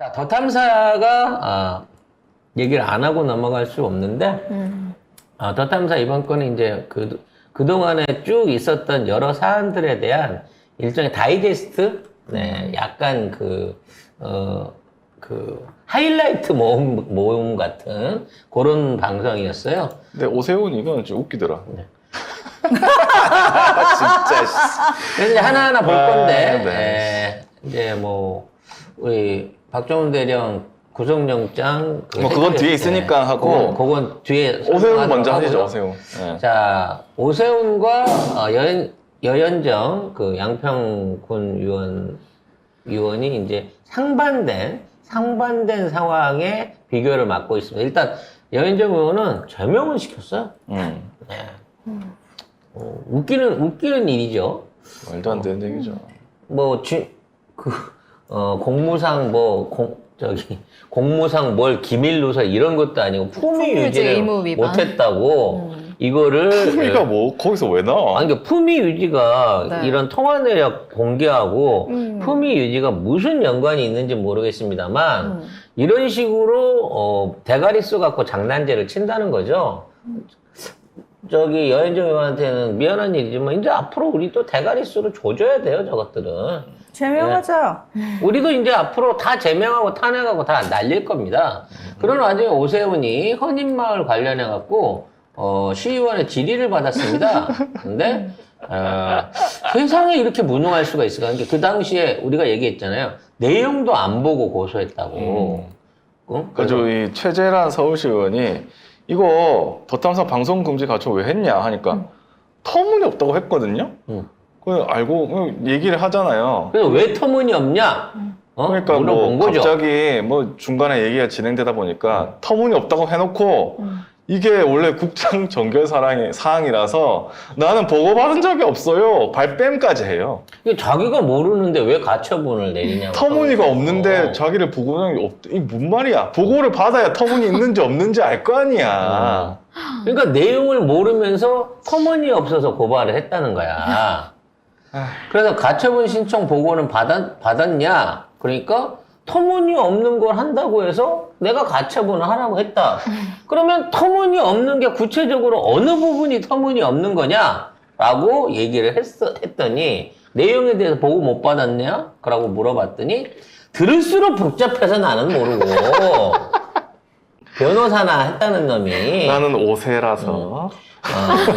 자, 더 탐사가 아, 얘기를 안 하고 넘어갈 수 없는데 음. 아, 더 탐사 이번 건은 이제 그 그동안에 쭉 있었던 여러 사안들에 대한 일종의 다이제스트, 네, 약간 그, 어, 그, 하이라이트 모음, 모음 같은 그런 방송이었어요. 근데 오세훈 이거는 좀 웃기더라. 네. 진짜. 씨. 그래서 이제 하나하나 볼 아, 건데, 네. 에, 이제 뭐, 우리 박정훈 대령 구속영장. 그뭐 그건 뒤에 있으니까 네, 하고. 그건, 그건 뒤에. 오세훈 먼저 하시죠. 하고요. 오세훈. 네. 자, 오세훈과 어, 여연, 여연정 그 양평군 의원, 의원이 이제 상반된, 상반된 상황에 비교를 맡고 있습니다. 일단 여연정 의원은 제명을 시켰어요. 음. 네. 어, 웃기는, 웃기는 일이죠. 말도 안 되는 얘기죠. 뭐, 주, 그, 어, 공무상 뭐, 공, 저기, 공무상 뭘 기밀 누설 이런 것도 아니고 품위 품위 유지 유지를 의무 위반. 못했다고 음. 이거를 품위가 뭐 거기서 왜 나와? 아니, 그러니까 품위 유지가 네. 이런 통화 내역 공개하고 음. 품위 유지가 무슨 연관이 있는지 모르겠습니다만 음. 이런 식으로 어, 대가리 수 갖고 장난질을 친다는 거죠. 저기 여현정 의원한테는 미안한 일이지만 이제 앞으로 우리 또 대가리 수를 조져야 돼요, 저것들은. 제명하자. 우리도 이제 앞으로 다 제명하고 탄핵하고 다 날릴 겁니다. 그런 와중에 오세훈이 헌인마을 관련해 갖고 어, 시의원의 질의를 받았습니다. 근데 어, 세상에 이렇게 무능할 수가 있을까? 그러니까 그 당시에 우리가 얘기했잖아요. 내용도 안 보고 고소했다고. 어? 그래서 이 최재란 서울시 의원이 이거 더탐사 방송 금지 가처 왜 했냐 하니까 터무니없다고 했거든요. 음. 그 알고 그냥 얘기를 하잖아요. 그래서 왜 터무니없냐? 어? 그러니까 물어본 뭐 거죠. 갑자기 뭐 중간에 얘기가 진행되다 보니까 터무니없다고 해놓고 음. 이게 원래 국장 정결 사항이, 사항이라서 나는 보고받은 적이 없어요. 발뺌까지 해요. 이게 자기가 모르는데 왜 가처분을 내리냐고. 터무니가 없는데 어. 자기를 보고는 없. 이게 뭔 말이야? 보고를 받아야 터무니 있는지 없는지 알 거 아니야. 그러니까 내용을 모르면서 터무니 없어서 고발을 했다는 거야. 그래서 가처분 신청 보고는 받았, 받았냐? 그러니까 터무니 없는 걸 한다고 해서 내가 가처분을 하라고 했다. 그러면 터무니 없는 게 구체적으로 어느 부분이 터무니 없는 거냐? 라고 얘기를 했, 했더니 내용에 대해서 보고 못 받았냐? 라고 물어봤더니 들을수록 복잡해서 나는 모르고 변호사나 했다는 놈이 나는 오세라서. 어,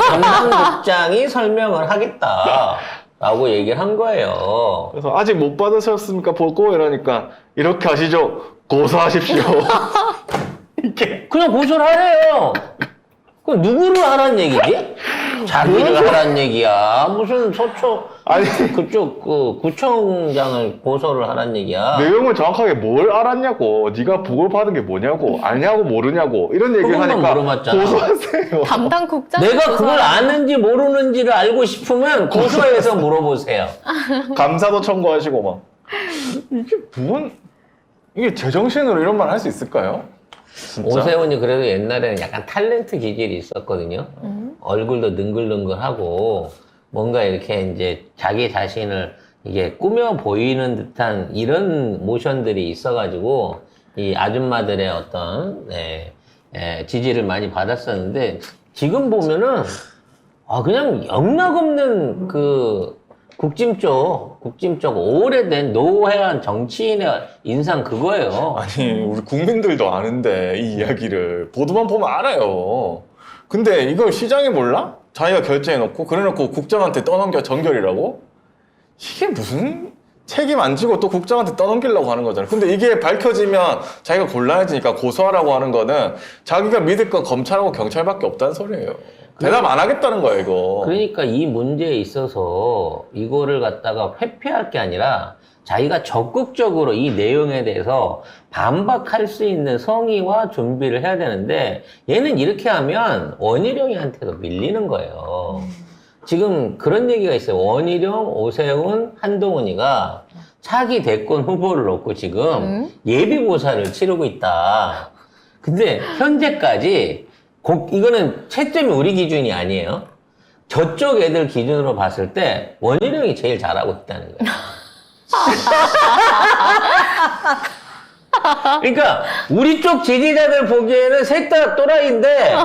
담당 국장이 설명을 하겠다 라고 얘기를 한 거예요. 그래서 아직 못 받으셨습니까? 보고 이러니까 이렇게 하시죠. 고소하십시오. 이게 그냥 고소를 하래요. 그 누구를 하란 얘기지? 자기를 하란 얘기야. 무슨 서초 아니 그쪽 그 구청장을 고소를 하란 얘기야. 내용을 정확하게 뭘 알았냐고, 네가 보고를 받은 게 뭐냐고, 아냐고 모르냐고 이런 얘기를 그것만 하니까 물어봤잖아. 고소하세요. 담당 국장 내가 그걸 아는지 모르는지를 알고 싶으면 고소해서 물어보세요. 감사도 청구하시고 막 이게 무슨 이게 제정신으로 이런 말 할 수 있을까요? 진짜. 오세훈이 그래도 옛날에는 약간 탤런트 기질이 있었거든요. 음. 얼굴도 능글능글하고 뭔가 이렇게 이제 자기 자신을 이게 꾸며 보이는 듯한 이런 모션들이 있어가지고 이 아줌마들의 어떤 네, 예, 지지를 많이 받았었는데 지금 보면은 아 그냥 영락없는 그 국짐 쪽 국짐 쪽 오래된 노회한 정치인의 인상 그거예요. 아니 우리 국민들도 아는데 이 이야기를 보도만 보면 알아요. 근데 이걸 시장이 몰라? 자기가 결제해놓고 그래놓고 국장한테 떠넘겨 전결이라고? 이게 무슨 책임 안 지고 또 국장한테 떠넘기려고 하는 거잖아. 근데 이게 밝혀지면 자기가 곤란해지니까 고소하라고 하는 거는 자기가 믿을 건 검찰하고 경찰밖에 없다는 소리예요. 대답 안 하겠다는 거야 이거. 그러니까 이 문제에 있어서 이거를 갖다가 회피할 게 아니라 자기가 적극적으로 이 내용에 대해서 반박할 수 있는 성의와 준비를 해야 되는데 얘는 이렇게 하면 원희룡이한테도 밀리는 거예요. 지금 그런 얘기가 있어요. 원희룡, 오세훈, 한동훈이가 차기 대권 후보를 놓고 지금 음? 예비고사를 치르고 있다. 근데 현재까지 곡- 이거는 채점이 우리 기준이 아니에요. 저쪽 애들 기준으로 봤을 때 원희룡이 제일 잘하고 있다는 거예요. 그러니까 우리 쪽 지지자들 보기에는 셋 다 또라이인데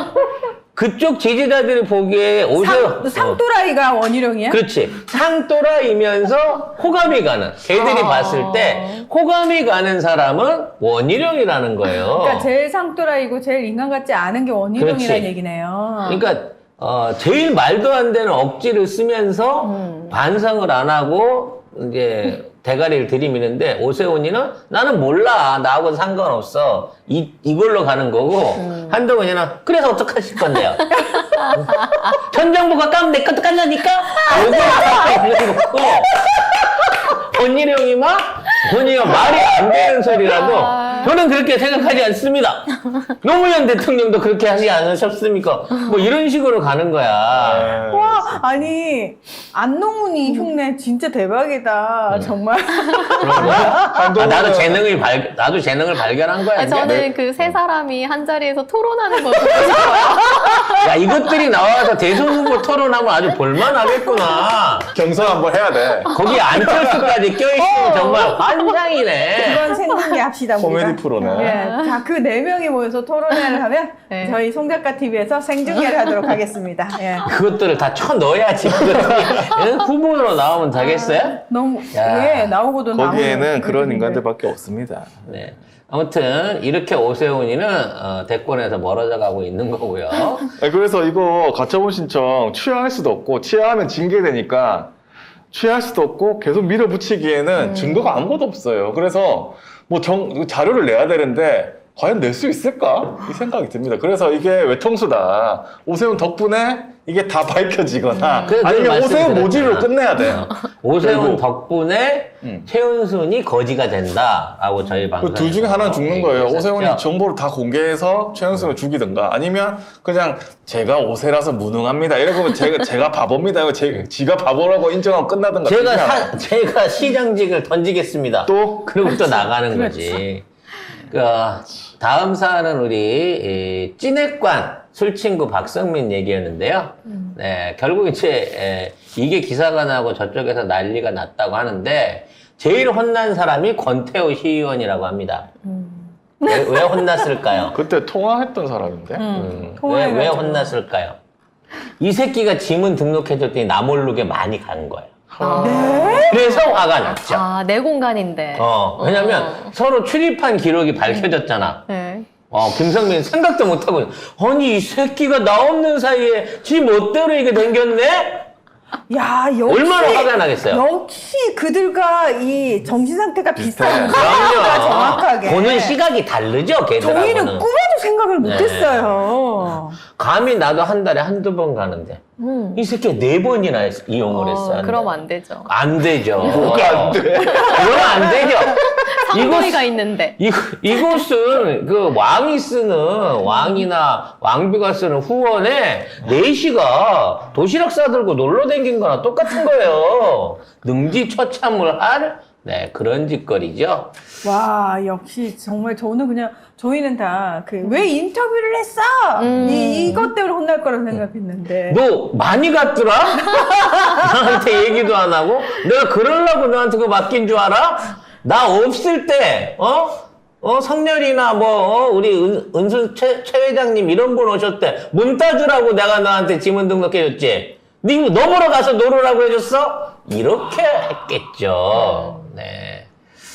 그쪽 지지자들이 보기에 오세요. 상, 상또라이가 원희룡이야? 그렇지. 상또라이면서 호감이 가는. 걔들이 아. 봤을 때 호감이 가는 사람은 원희룡이라는 거예요. 그러니까 제일 상또라이고 제일 인간 같지 않은 게 원희룡이라는 그렇지. 얘기네요. 그러니까 어, 제일 말도 안 되는 억지를 쓰면서 음. 반성을 안 하고 이제 대가리를 들이미는데 오세훈이는 나는 몰라. 나하고 상관없어. 이 이걸로 가는 거고 음. 한동훈이는 그래서 어떡하실 건데요? 전 정부가 까면 내 것도 깔라니까? 요거 갖고 있는 거고? 원희룡이 막 본인가 말이 안 되는 소리라도 아. 저는 그렇게 생각하지 않습니다. 노무현 대통령도 그렇게 하지 않으셨습니까? 뭐 이런 식으로 가는 거야. 와, 아니 안농훈이 흉내 진짜 대박이다. 정말. 그런 거야? 아, 나도 재능을 발 나도 재능을 발견한 거야. 아니, 이제. 저는 그 세 사람이 한 자리에서 토론하는 거 보고 싶어요. 야 이것들이 나와서 대선 후보 토론하면 아주 볼만하겠구나. 경선 한번 해야 돼. 거기 안철수까지 껴있으면 정말 환장이네. 그건 생중계 합시다. 우리가. 코미디 프로네. 예, 자그 네 명이 모여서 토론회를 하면 네. 저희 송작가 TV에서 생중계를 하도록 하겠습니다. 예. 그것들을 다 쳐 넣어야지. 그것들이 응? 후보로 나오면 되겠어요? 너무 야. 예 나오고도 거기에는 나오는 그런. 인간들밖에 없습니다. 네. 아무튼 이렇게 오세훈이는 어, 대권에서 멀어져 가고 있는 거고요. 아니, 그래서 이거 가처분 신청 취하할 수도 없고 취하하면 징계되니까 취할 수도 없고 계속 밀어붙이기에는 증거가 아무것도 없어요. 그래서 뭐 정, 자료를 내야 되는데 과연 낼 수 있을까? 이 생각이 듭니다. 그래서 이게 외통수다. 오세훈 덕분에 이게 다 밝혀지거나 음. 그래, 늘 아니면 오세훈 말씀드렸잖아. 모집을 끝내야 돼요. 오세훈 결국. 덕분에 음. 최은순이 거지가 된다라고 저희 방송. 그 둘 중에 하나는 죽는 거예요. 오세훈이 정보를 다 공개해서 최은순을 죽이든가 아니면 그냥 제가 오세라서 무능합니다. 이러면 제가 제가 바보입니다. 이거 제, 지가 바보라고 인정하고 끝나든가. 제가 그냥 사- 제가 시장직을 던지겠습니다. 또 그리고 또 나가는 거지. 그 다음 사안은 우리 이 찐핵관 술친구 박성민 얘기였는데요. 네, 결국 이제 에, 이게 기사가 나고 저쪽에서 난리가 났다고 하는데 제일 혼난 사람이 권태호 시의원이라고 합니다. 왜, 왜 혼났을까요? 그때 통화했던 사람인데. 음. 음. 왜, 왜. 혼났을까요? 이 새끼가 지문 등록해줬더니 나 모르게 많이 간 거예요. 아, 그래서 화가 났죠. 아, 내 공간인데. 어, 왜냐면 어. 서로 출입한 기록이 밝혀졌잖아. 네. 어, 김성민 생각도 못하고, 아니, 이 새끼가 나 없는 사이에 지 멋대로 이게 댕겼네? 야 역시 얼마나 화가 나겠어요? 역시 그들과 이 정신 상태가 비슷한. 거야 정확하게. 보는 시각이 다르죠, 저희는 걔들하고는. 꿈에도 생각을 네. 못했어요. 감히 나도 한 달에 한두 번 가는데, 음. 이 새끼가 네 번이나 했- 이용을 했어. 어, 한 그럼. 안 되죠. 안 되죠. 뭐가 안 돼? 그러면 안 되죠. 상도리가 있는데. 이, 이곳은 그 왕이 쓰는 왕이나 왕비가 쓰는 후원에 내시가 도시락 싸들고 놀러 댕긴 거나 똑같은 거예요. 능지 처참을 할 네, 그런 짓거리죠. 와 역시 정말 저는 그냥 저희는 다 그 왜 인터뷰를 했어 음. 이 이것 때문에 혼날 거라고 생각했는데 너 많이 갔더라? 나한테 얘기도 안 하고 내가 그러려고 너한테 그거 맡긴 줄 알아? 나 없을 때 어? 어 성렬이나 뭐 어, 우리 은, 은순 최, 최 회장님 이런 분 오셨대 문 따주라고 내가 너한테 지문 등록해줬지 니 너 보러 가서 놀으라고 해줬어? 이렇게 했겠죠 네.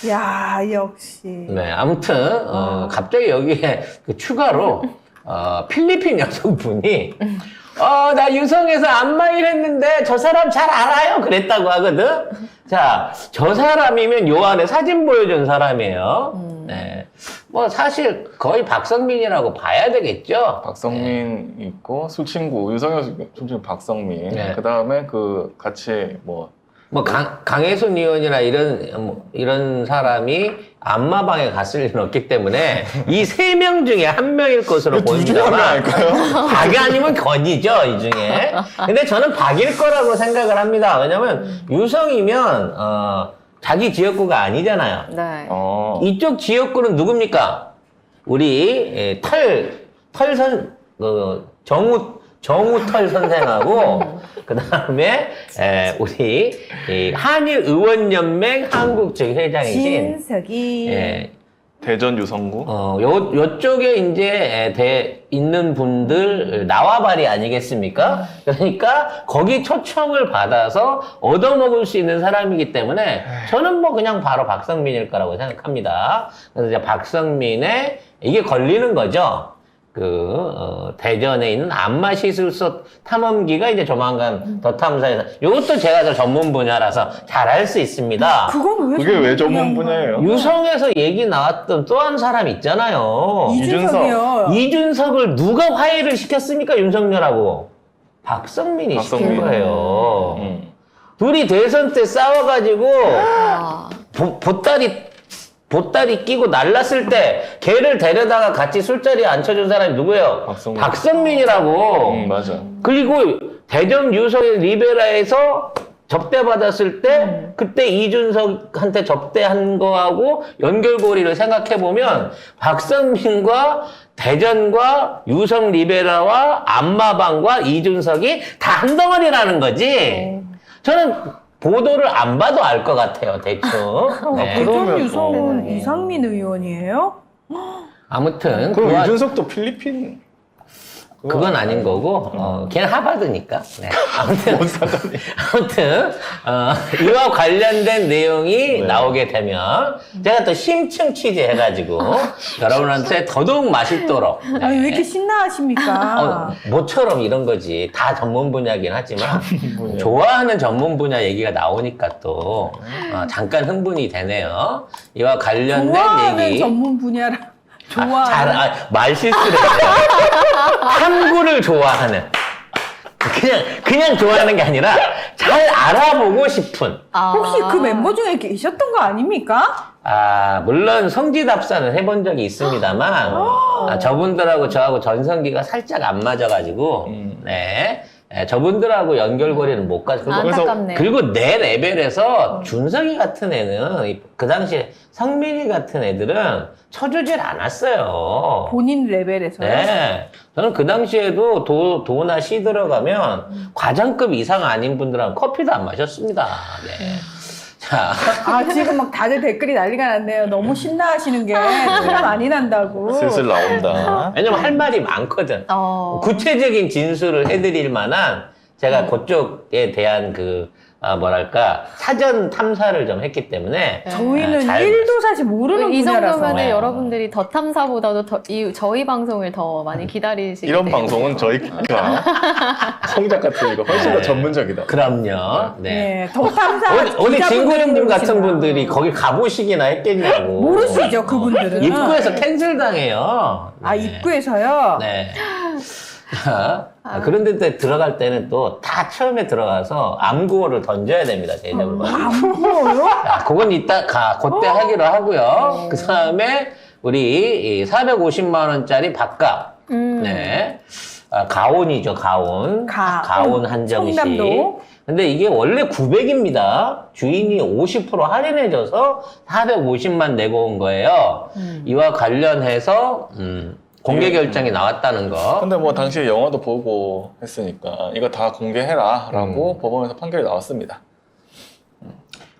야 역시 네, 아무튼 어, 갑자기 여기에 그 추가로 어, 필리핀 여성분이 어, 나 유성에서 안마일 했는데 저 사람 잘 알아요. 그랬다고 하거든. 자, 저 사람이면 요 안에 사진 보여준 사람이에요. 네. 뭐 사실 거의 박성민이라고 봐야 되겠죠. 박성민 있고 술친구 유성현 술친구 박성민. 네. 그 다음에 그 같이 뭐 뭐 강, 강혜순 의원이나 이런 뭐 이런 사람이 안마방에 갔을 리는 없기 때문에 이 세 명 중에 한 명일 것으로 둘 중에 한명 보입니다만 아닐까요? 박이 아니면 건이죠 이 중에. 근데 저는 박일 거라고 생각을 합니다. 왜냐면 유성이면 어, 자기 지역구가 아니잖아요. 네. 어. 이쪽 지역구는 누굽니까? 우리 예, 털 털선 그 정우 정우털 선생하고 그 다음에 우리 이 한일 의원연맹 한국 측 회장이신 진석이 예, 대전 유성구. 어, 요, 요쪽에 이제 대, 있는 분들 나와발이 아니겠습니까? 그러니까 거기 초청을 받아서 얻어먹을 수 있는 사람이기 때문에 저는 뭐 그냥 바로 박성민일 거라고 생각합니다. 그래서 이제 박성민의 이게 걸리는 거죠. 그, 어, 대전에 있는 안마 시술소 탐험기가 이제 조만간 더 탐사에서 이것도 제가 저 전문 분야라서 잘할수 있습니다. 그건 왜 그게 왜 전문 분야예요? 유성에서 얘기 나왔던 또 한 사람 있잖아요. 이준석이요. 이준석을 누가 화해를 시켰습니까? 윤석열하고. 박성민이 시킨 박성민. 거예요. 음. 둘이 대선 때 싸워가지고 아, 보, 보따리 보따리 끼고 날랐을 때 걔를 데려다가 같이 술자리에 앉혀준 사람이 누구예요? 박성민. 박성민이라고. 음, 맞아. 그리고 대전 유성의 리베라에서 접대받았을 때 그때 이준석한테 접대한 거하고 연결고리를 생각해 보면 박성민과 대전과 유성 리베라와 안마방과 이준석이 다 한 덩어리라는 거지. 저는 보도를 안 봐도 알 것 같아요, 대충. 네. 그러면, 대전 유성은 어. 이상민 의원이에요? 아무튼 그럼 그와- 이준석도 필리핀. 그건 아닌 거고, 어, 걔는 하버드니까. 네. 아무튼? 아무튼, 어, 이와 관련된 내용이 네. 나오게 되면, 제가 또 심층 취재해가지고, 여러분한테 더더욱 맛있도록. 네. 아니 왜 이렇게 신나하십니까? 어, 모처럼 이런 거지. 다 전문 분야긴 하지만. 좋아하는 전문 분야 얘기가 나오니까 또, 어, 잠깐 흥분이 되네요. 이와 관련된 좋아하는 얘기. 전문 분야라. 아, 좋아하는. 잘, 아, 말 실수를 했어요. 탐구를 좋아하는. 그냥, 그냥 좋아하는 게 아니라 잘 알아보고 싶은. 아. 혹시 그 멤버 중에 계셨던 거 아닙니까? 아, 물론 성지답사는 해본 적이 있습니다만, 아, 저분들하고 저하고 전성기가 살짝 안 맞아가지고, 음. 네. 예, 저분들하고 연결고리는 못 가서. 그리고 안타깝네요. 그리고 내 레벨에서 준석이 같은 애는 이- 그 당시에 성민이 같은 애들은 쳐주질 않았어요. 본인 레벨에서요? 네. 저는 그 당시에도 도, 도나 시 들어가면 과장급 이상 아닌 분들은 커피도 안 마셨습니다. 네. 자, 아 지금 막 다들 댓글이 난리가 났네요. 너무 신나하시는 게 티가 많이 난다고. 슬슬 나온다. 왜냐면 할 말이 많거든. 어. 구체적인 진술을 해드릴 만한 제가 그쪽에 대한 그, 아, 뭐랄까, 사전 탐사를 좀 했기 때문에. 저희는 아, 잘 일도 사실 모르는 이 분야라서. 정도면 네. 여러분들이 더 탐사보다도 더, 이, 저희 방송을 더 많이 기다리시게 이런. 방송은 저희가 송작 같은 이거 훨씬 더 네. 전문적이다. 그럼요. 네. 네, 더 탐사. 어디, 어디 진구령님 같은. 분들이 거기 가보시기나 했겠냐고. 모르시죠, 그분들은. 입구에서 캔슬 당해요. 아 네. 입구에서요. 네. 자, 아, 그런데 또 들어갈 때는 또 다 처음에 들어가서 암구호를 던져야 됩니다, 대접을. 안 보여요? 자, 그건 이따 가, 그때 어. 하기로 하고요. 그 다음에 우리 450만 원짜리 밥값. 음. 네. 아, 가온이죠, 가온. 가- 온 한 정식. 청담도. 근데 이게 원래 900입니다. 주인이 50% 할인해줘서 450만 내고 온 거예요. 음. 이와 관련해서 음, 공개 결정이 나왔다는 거. 근데 뭐 당시에 영화도 보고 했으니까 이거 다 공개해라라고 음. 법원에서 판결이 나왔습니다.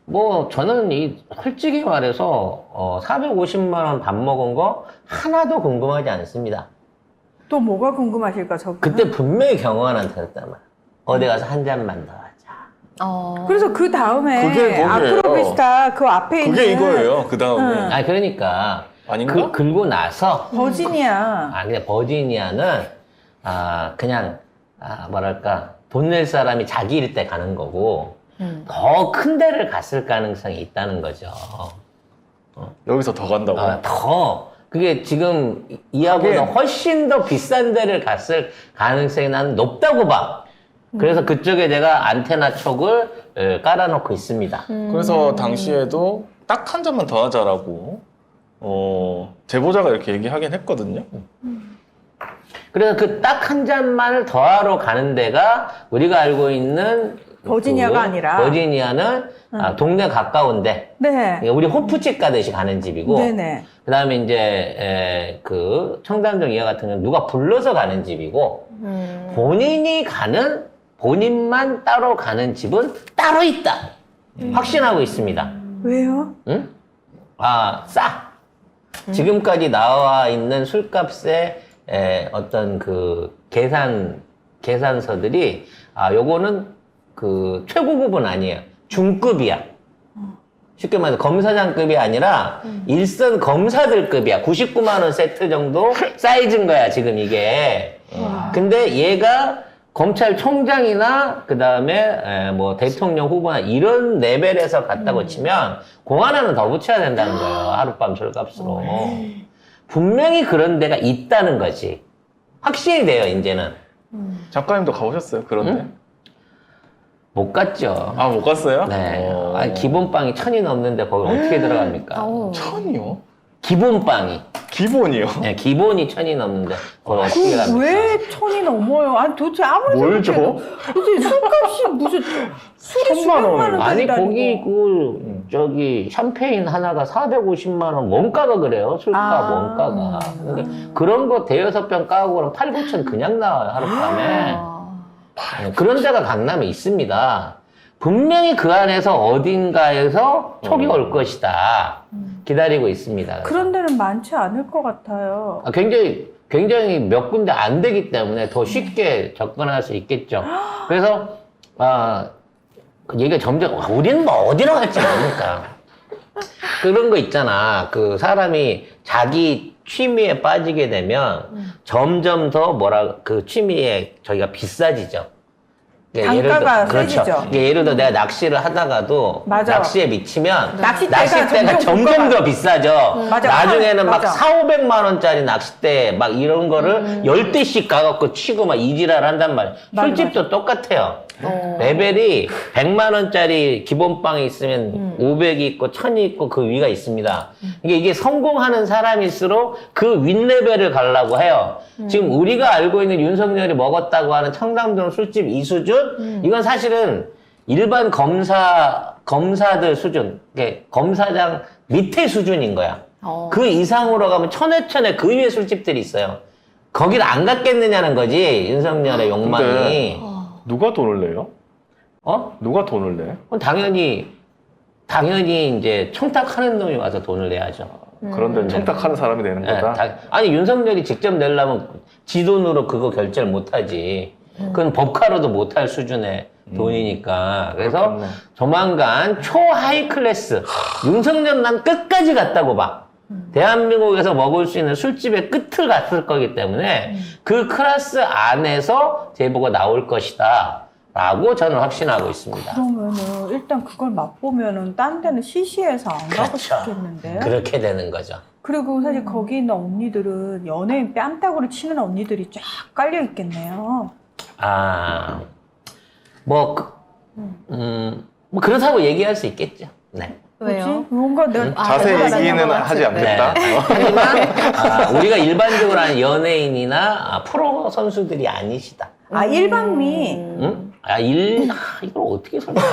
뭐 저는 이 솔직히 말해서 어, 450만 원 밥 먹은 거 하나도 궁금하지 않습니다. 또 뭐가 궁금하실까 저분? 그때 분명히 경호원한테 했단 말이야. 어디 가서 한 잔만 더 하자. 어. 그래서 그 다음에 그게 거기예요. 아크로비스타 그 앞에 그게 있는 이거예요. 그 다음에 응. 아 그러니까 아닌가? 그 긁고 나서 버지니아. 아 근데 버지니아는 아 그냥 아 뭐랄까 돈 낼 사람이 자기 일 때 가는 거고 음. 더 큰 데를 갔을 가능성이 있다는 거죠. 여기서 더 간다고. 아, 더 그게 지금 이- 이하보다 하긴. 훨씬 더 비싼 데를 갔을 가능성이 나는 높다고 봐. 그래서 그쪽에 내가 안테나 촉을 에, 깔아놓고 있습니다. 음. 그래서 당시에도 딱 한 잔만 더 하자라고 어, 제보자가 이렇게 얘기하긴 했거든요. 그래서 그 딱 한 잔만을 더하러 가는 데가 우리가 알고 있는 버지니아가 그 아니라? 버지니아는 아, 동네 가까운데 네. 우리 호프집 가듯이 가는 집이고 네네. 그다음에 이제 에, 그 청담동 이하 같은 경우는 누가 불러서 가는 집이고 음. 본인이 가는 본인만 따로 가는 집은 따로 있다. 확신하고 있습니다. 왜요? 응? 아, 싸. 지금까지 나와 있는 술값의 에, 어떤 그 계산 계산서들이 아 요거는 그 최고급은 아니에요. 중급이야. 쉽게 말해서 검사장급이 아니라 일선 검사들급이야. 99만 원 세트 정도 사이즈인 거야 지금 이게. 근데 얘가 검찰총장이나 그 다음에 뭐 대통령 후보나 이런 레벨에서 갔다고 치면 공 하나는 더 붙여야 된다는 거예요 하룻밤 술값으로 분명히 그런 데가 있다는 거지 확실히 돼요 이제는 작가님도 가보셨어요? 그런데? 응? 못 갔죠 아, 못 갔어요? 네 어. 아, 기본빵이 천이 넘는데 거기 어떻게 들어갑니까 아우. 천이요? 기본 빵이 기본이요? 네, 기본이 천이 넘는데 거기 어떻게 갑니까 그왜 천이 넘어요? 아니 도대체 아무리 뭘 생각해도 줘? 도대체 술값이 무슨 술이 천만 수백만 원을. 원 아니 거기 그 저기 샴페인 하나가 450만 원 원가가 그래요 술값 아. 원가가 근데 그런 거 대여섯 병 까고 그럼 8, 9천 그냥 나와요 하룻밤에 아. 네, 그런 데가 강남에 있습니다 분명히 그 안에서 어딘가에서 촉이 어. 올 것이다 기다리고 있습니다 그런 데는 많지 않을 것 같아요. 아, 굉장히 굉장히 몇 군데 안 되기 때문에 더 쉽게 접근할 수 있겠죠. 그래서 아 그 얘기가 점점 아, 우리는 뭐 어디로 갈지 모르니까 그런 거 있잖아. 그 사람이 자기 취미에 빠지게 되면 점점 더 뭐라 그 취미에 저희가 비싸지죠. 그러니까 단가가 그렇죠. 세지죠. 이게 예를 들어 내가 낚시를 하다가도 맞아. 낚시에 미치면 낚싯대가 낚싯대가 점점 더 비싸죠. 맞아. 나중에는 막 맞아. 4, 500만 원짜리 낚싯대 막 이런 거를 음. 열 10대씩 가갖고 치고 막 이지랄 한단. 맞아, 술집도 똑같아요. 어. 레벨이 100만 원짜리 기본빵이 있으면 음. 500이 있고 1000이 있고 그 위가 있습니다. 이게 이게 성공하는 사람일수록 그 윗레벨을 가려고 해요. 음. 지금 우리가 알고 있는 윤석열이 먹었다고 하는 청담동 술집 이 수준 음. 이건 사실은 일반 검사 검사들 수준, 검사장 밑에 수준인 거야. 어. 그 이상으로 가면 천에 천에 그 위에 술집들이 있어요. 거길 안 갔겠느냐는 거지 윤석열의 욕망이. 누가 돈을 내요? 어? 누가 돈을 내? 그럼 당연히 당연히 이제 청탁하는 놈이 와서 돈을 내야죠. 그런데 청탁하는 사람이 내는 예, 거다? 다- 아니 윤석열이 직접 내려면 지 돈으로 그거 결제를 못하지. 그건 법카로도 못할 수준의 돈이니까. 그래서 그렇겠네. 조만간 초하이 클래스 윤석열 난 끝까지 갔다고 봐. 대한민국에서 먹을 수 있는 술집의 끝을 갔을 거기 때문에 그 클래스 안에서 제보가 나올 것이다. 라고 저는 확신하고 있습니다. 그러면은 일단 그걸 맛보면은 딴 데는 시시해서 안 가고 그렇죠. 싶겠는데. 그렇게 되는 거죠. 그리고 사실 거기 있는 언니들은 연예인 뺨따구를 치는 언니들이 쫙 깔려 있겠네요. 아, 뭐, 그, 음, 뭐 그렇다고 얘기할 수 있겠죠. 네. 왜요? 뭐지? 뭔가 내가 아, 자세히 얘기는 하지. 않겠다. 네. 하지만 아, 우리가 일반적으로 하는 연예인이나 아, 프로 선수들이 아니시다. 아 일방미 응? 아, 일, 아, 이걸 어떻게 설명해?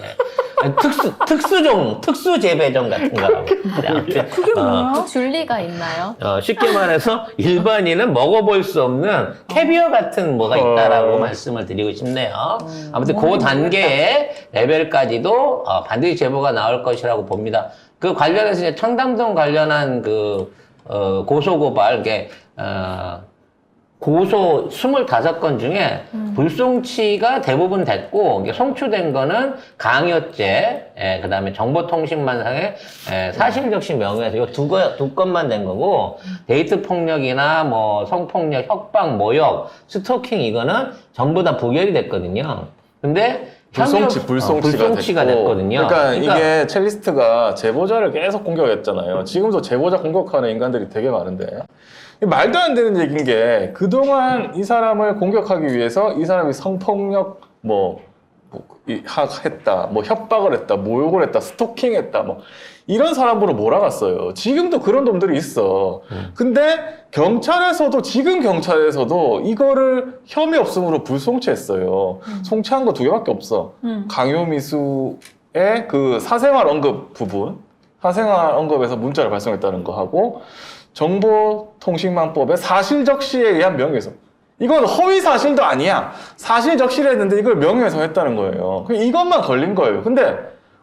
네. 아니, 특수, 특수종, 특수 재배종 같은 거라고. 네, 아무튼, 그게 어, 뭐야? 그 줄리가 있나요? 어, 쉽게 말해서 일반인은 먹어볼 수 없는 캐비어 같은 뭐가 있다라고 어. 말씀을 드리고 싶네요. 아무튼 그 단계의 레벨까지도 어, 반드시 제보가 나올 것이라고 봅니다. 그 관련해서 이제 청담동 관련한 그 어, 고소고발, 이게 어, 고소 25건 중에 불송치가 대부분 됐고 송치된 거는 강요죄, 예, 그다음에 정보통신망상의 예, 사실적시 명예훼손 이두 거, 두 건만 된 거고 데이트 폭력이나 뭐 성폭력, 협박, 모욕, 스토킹 이거는 전부 다 부결이 됐거든요. 근데 불송치, 불송치가, 어, 불송치가 됐고. 됐거든요. 그러니까, 이게 첼리스트가 제보자를 계속 공격했잖아요. 지금도 제보자 공격하는 인간들이 되게 많은데. 이 말도 안 되는 얘기인 게 그동안 이 사람을 공격하기 위해서 이 사람이 성폭력 뭐, 뭐 이- 하- 했다, 뭐 협박을 했다, 모욕을 했다, 스토킹했다, 뭐 이런 사람으로 몰아갔어요. 지금도 그런 놈들이 있어. 근데 경찰에서도 지금 경찰에서도 이거를 혐의 없음으로 불송치했어요. 송치한 거 두 개밖에 없어. 음. 강요미수의 그 사생활 언급 부분, 사생활 언급에서 문자를 발송했다는 거 하고 정보통신망법의 사실적시에 의한 명예훼손. 이건 허위 사실도 아니야. 사실 적시했는데 이걸 명예훼손했다는 거예요. 그냥 이것만 걸린 거예요. 근데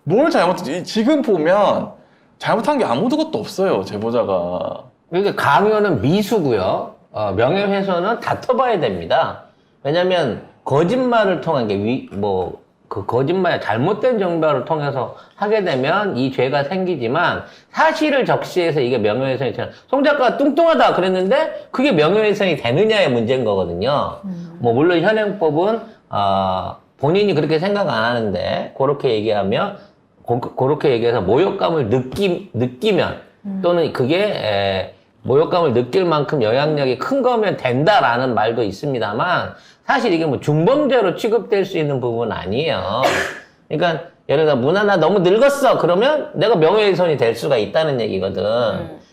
뭘 잘못했지? 지금 보면 잘못한 게 아무것도 없어요 제보자가 그러니까 강요는 미수고요. 어, 명예훼손은 다퉈봐야 됩니다. 왜냐하면 거짓말을 통한 게 위, 뭐, 그 거짓말, 잘못된 정보를 통해서 하게 되면 이 죄가 생기지만 사실을 적시해서 이게 명예훼손이 되는 송 작가가 뚱뚱하다 그랬는데 그게 명예훼손이 되느냐의 문제인 거거든요. 뭐, 물론 현행법은, 어, 본인이 그렇게 생각 안 하는데 그렇게 얘기하면 고, 그렇게 얘기해서 모욕감을 느끼, 느끼면 또는 그게 에, 모욕감을 느낄 만큼 영향력이 큰 거면 된다라는 말도 있습니다만 사실 이게 뭐 중범죄로 취급될 수 있는 부분은 아니에요. 그러니까 예를 들어 문화 나 너무 늙었어 그러면 내가 명예훼손이 될 수가 있다는 얘기거든.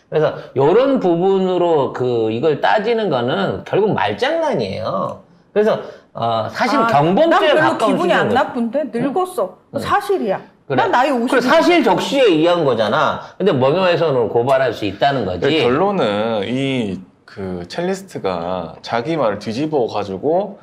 그래서 이런 부분으로 그 이걸 따지는 거는 결국 말장난이에요. 그래서 어, 사실 아, 경범죄에 가까운 기분이 안. 나쁜데 늙었어. 사실이야. 그래. 난 나이 50. 그래, 사실 적시에 의한 거잖아. 근데 명예훼손으로 고발할 수 있다는 거지. 결론은 이 그 첼리스트가 자기 말을 뒤집어 가지고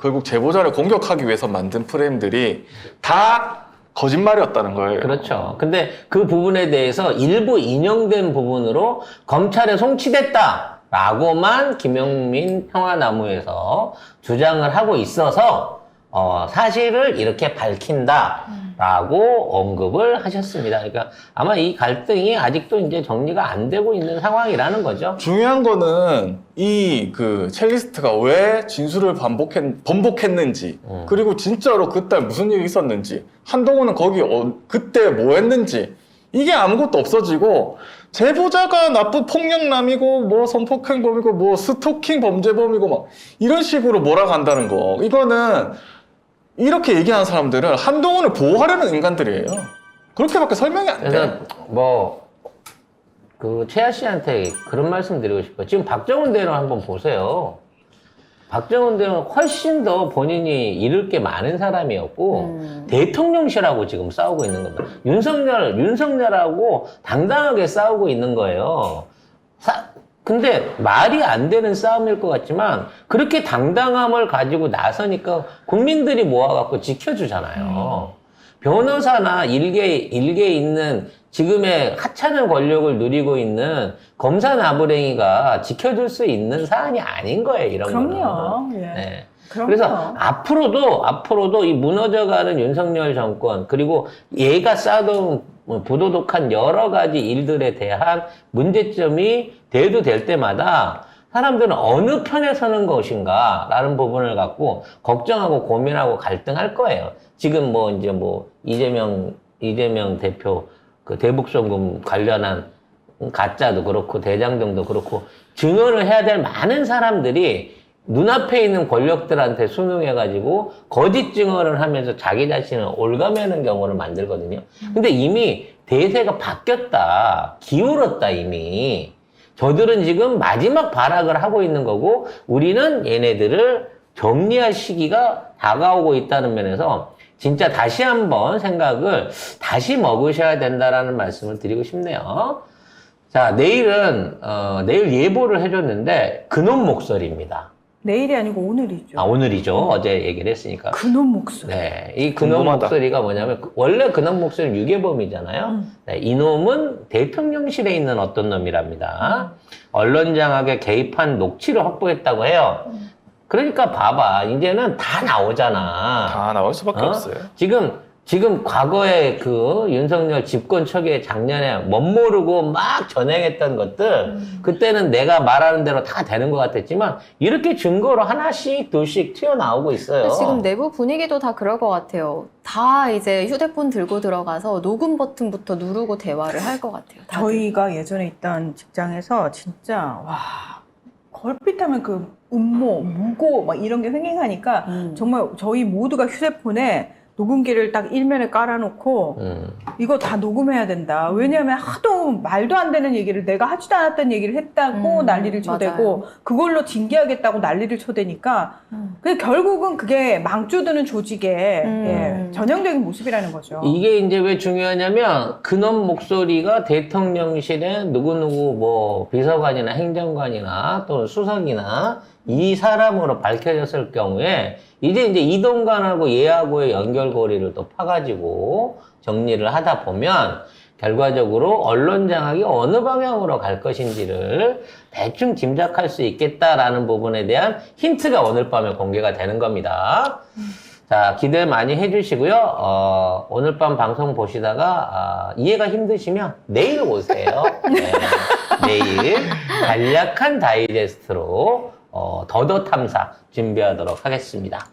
결국 제보자를 공격하기 위해서 만든 프레임들이 다 거짓말이었다는 거예요. 그렇죠. 근데 그 부분에 대해서 일부 인용된 부분으로 검찰에 송치됐다 라고만 김영민 평화나무에서 주장을 하고 있어서 어, 사실을 이렇게 밝힌다라고 언급을 하셨습니다. 그러니까 아마 이 갈등이 아직도 이제 정리가 안 되고 있는 상황이라는 거죠. 중요한 거는 이 그 첼리스트가 왜 진술을 반복했, 번복했는지 음. 그리고 진짜로 그때 무슨 일이 있었는지 한동훈은 거기 어, 그때 뭐 했는지 이게 아무것도 없어지고 제보자가 나쁜 폭력남이고 뭐 성폭행범이고 뭐 스토킹 범죄범이고 막 이런 식으로 몰아간다는 거 이거는 이렇게 얘기하는 사람들은 한동훈을 보호하려는 인간들이에요 그렇게밖에 설명이 안 돼. 그래서 뭐 그 최하 씨한테 그런 말씀 드리고 싶어요. 지금 박정훈 대원 한번 보세요. 박정훈 대원 훨씬 더 본인이 잃을 게 많은 사람이었고 음. 대통령실하고 지금 싸우고 있는 겁니다. 윤석열 윤석열하고 당당하게 싸우고 있는 거예요. 사- 근데 말이 안 되는 싸움일 것 같지만 그렇게 당당함을 가지고 나서니까 국민들이 모아갖고 지켜주잖아요. 변호사나 일개 일개 있는 지금의 하찮은 권력을 누리고 있는 검사 나부랭이가 지켜줄 수 있는 사안이 아닌 거예요. 이런 거는. 그럼요. 예. 네. 그럼요. 그래서 앞으로도 앞으로도 이 무너져가는 윤석열 정권 그리고 얘가 쌓아둔 뭐 부도덕한 여러 가지 일들에 대한 문제점이 대두될 때마다 사람들은 어느 편에 서는 것인가라는 부분을 갖고 걱정하고 고민하고 갈등할 거예요. 지금 뭐 이제 뭐 이재명 이재명 대표 그 대북송금 관련한 가짜도 그렇고 대장동도 그렇고 증언을 해야 될 많은 사람들이 눈앞에 있는 권력들한테 순응해가지고 거짓 증언을 하면서 자기 자신을 올가매는 경우를 만들거든요. 근데 이미 대세가 바뀌었다. 기울었다, 이미. 저들은 지금 마지막 발악을 하고 있는 거고, 우리는 얘네들을 정리할 시기가 다가오고 있다는 면에서 진짜 다시 한번 생각을 다시 먹으셔야 된다라는 말씀을 드리고 싶네요. 자, 내일은, 어, 내일 예보를 해줬는데, 그놈 목소리입니다. 내일이 아니고 오늘이죠. 아, 오늘이죠. 어제 얘기를 했으니까. 그놈 목소리. 네. 이 그놈 궁금하다. 목소리가 뭐냐면, 그- 원래 그놈 목소리는 유괴범이잖아요. 음. 네, 이 놈은 대통령실에 있는 어떤 놈이랍니다. 언론 장악에 개입한 녹취를 확보했다고 해요. 그러니까 봐봐. 이제는 다 나오잖아. 다 나올 수밖에 어? 없어요. 지금 지금 과거에 그 윤석열 집권 초기에 작년에 멋모르고 막 전행했던 것들 그때는 내가 말하는 대로 다 되는 것 같았지만 이렇게 증거로 하나씩 둘씩 튀어나오고 있어요. 지금 내부 분위기도 다 그럴 것 같아요. 다 이제 휴대폰 들고 들어가서 녹음 버튼부터 누르고 대화를 할 것 같아요. 다들. 저희가 예전에 있던 직장에서 진짜 와 걸핏하면 그 음모, 무고 막 이런 게 횡행하니까 음. 정말 저희 모두가 휴대폰에 녹음기를 딱 일면에 깔아놓고 음. 이거 다 녹음해야 된다. 왜냐하면 하도 말도 안 되는 얘기를 내가 하지도 않았던 얘기를 했다고 음, 난리를 쳐대고 맞아요. 그걸로 징계하겠다고 난리를 쳐대니까 음. 그 결국은 그게 망조드는 조직의 음. 예, 전형적인 모습이라는 거죠. 이게 이제 왜 중요하냐면 그놈 목소리가 대통령실에 누구누구 뭐 비서관이나 행정관이나 또 수석이나 이 사람으로 밝혀졌을 경우에 이제 이제 이동관하고 얘하고의 연결고리를 또 파가지고 정리를 하다 보면 결과적으로 언론 장악이 어느 방향으로 갈 것인지를 대충 짐작할 수 있겠다라는 부분에 대한 힌트가 오늘 밤에 공개가 되는 겁니다. 자, 기대 많이 해주시고요. 어, 오늘 밤 방송 보시다가 아, 이해가 힘드시면 내일 오세요. 네, 내일 간략한 다이제스트로 어, 더더 탐사 준비하도록 하겠습니다.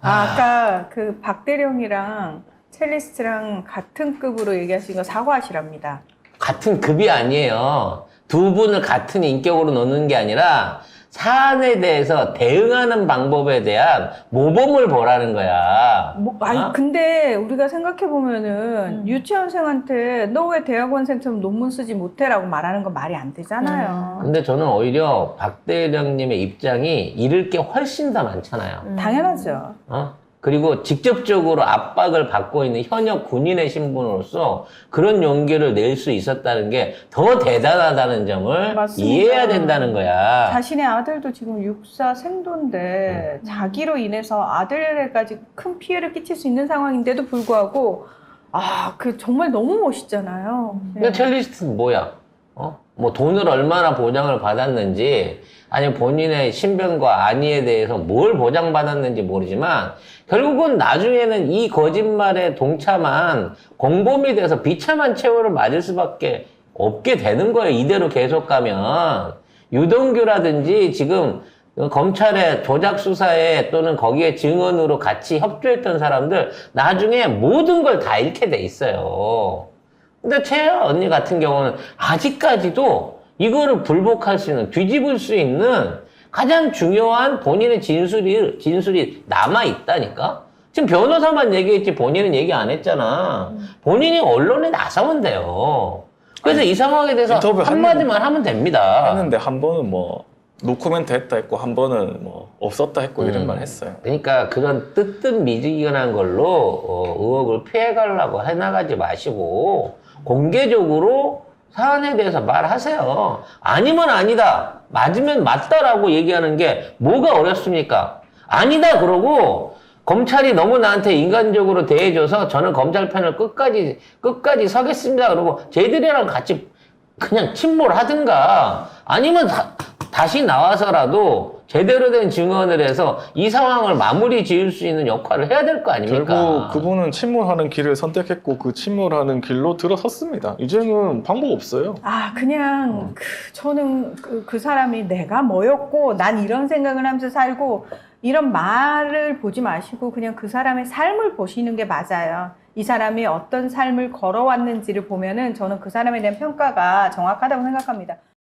아, 아까 그 박대령이랑 첼리스트랑 같은 급으로 얘기하신 거 사과하시랍니다. 같은 급이 아니에요. 두 분을 같은 인격으로 놓는 게 아니라 사안에 대해서 대응하는 방법에 대한 모범을 보라는 거야. 뭐, 아니, 어? 근데 우리가 생각해 보면은 음. 유치원생한테 너 왜 대학원생처럼 논문 쓰지 못해라고 말하는 건 말이 안 되잖아요. 근데 저는 오히려 박대령님의 입장이 잃을 게 훨씬 더 많잖아요. 음. 당연하죠. 어? 그리고 직접적으로 압박을 받고 있는 현역 군인의 신분으로서 그런 용기를 낼 수 있었다는 게 더 대단하다는 점을 맞습니다. 이해해야 된다는 거야. 자신의 아들도 지금 육사 생도인데 자기로 인해서 아들에게까지 큰 피해를 끼칠 수 있는 상황인데도 불구하고 아, 그 정말 너무 멋있잖아요. 네. 근데 첼리스트는 뭐야? 어? 뭐 돈을 얼마나 보장을 받았는지 아니면 본인의 신변과 안위에 대해서 뭘 보장받았는지 모르지만 결국은 나중에는 이 거짓말에 동참한 공범이 돼서 비참한 최후를 맞을 수밖에 없게 되는 거예요. 이대로 계속 가면 유동규라든지 지금 검찰의 조작 수사에 또는 거기에 증언으로 같이 협조했던 사람들 나중에 모든 걸 다 잃게 돼 있어요. 근데 채아 언니 같은 경우는 아직까지도 이거를 불복할 수 있는, 뒤집을 수 있는 가장 중요한 본인의 진술이, 진술이 남아있다니까? 지금 변호사만 얘기했지 본인은 얘기 안 했잖아. 본인이 언론에 나서면 돼요. 그래서 이 상황에 대해서 인터뷰 한마디만 하면 됩니다. 했는데 한 번은 뭐 노코멘트 했다 했고 한 번은 뭐 없었다 했고 이런 음. 말 했어요. 그러니까 그런 뜨뜻 미지근한 걸로 어, 의혹을 피해가려고 해나가지 마시고 공개적으로 사안에 대해서 말하세요. 아니면 아니다. 맞으면 맞다라고 얘기하는 게 뭐가 어렵습니까? 아니다 그러고 검찰이 너무 나한테 인간적으로 대해줘서 저는 검찰 편을 끝까지 끝까지 서겠습니다. 그러고 쟤들이랑 같이 그냥 침몰하든가 아니면 다, 다시 나와서라도 제대로 된 증언을 해서 이 상황을 마무리 지을 수 있는 역할을 해야 될 거 아닙니까? 결국 그분은 침몰하는 길을 선택했고 그 침몰하는 길로 들어섰습니다. 이제는 방법 없어요. 아, 그냥 그, 저는 그, 그 사람이 내가 뭐였고 난 이런 생각을 하면서 살고 이런 말을 보지 마시고 그냥 그 사람의 삶을 보시는 게 맞아요. 이 사람이 어떤 삶을 걸어왔는지를 보면은 저는 그 사람에 대한 평가가 정확하다고 생각합니다.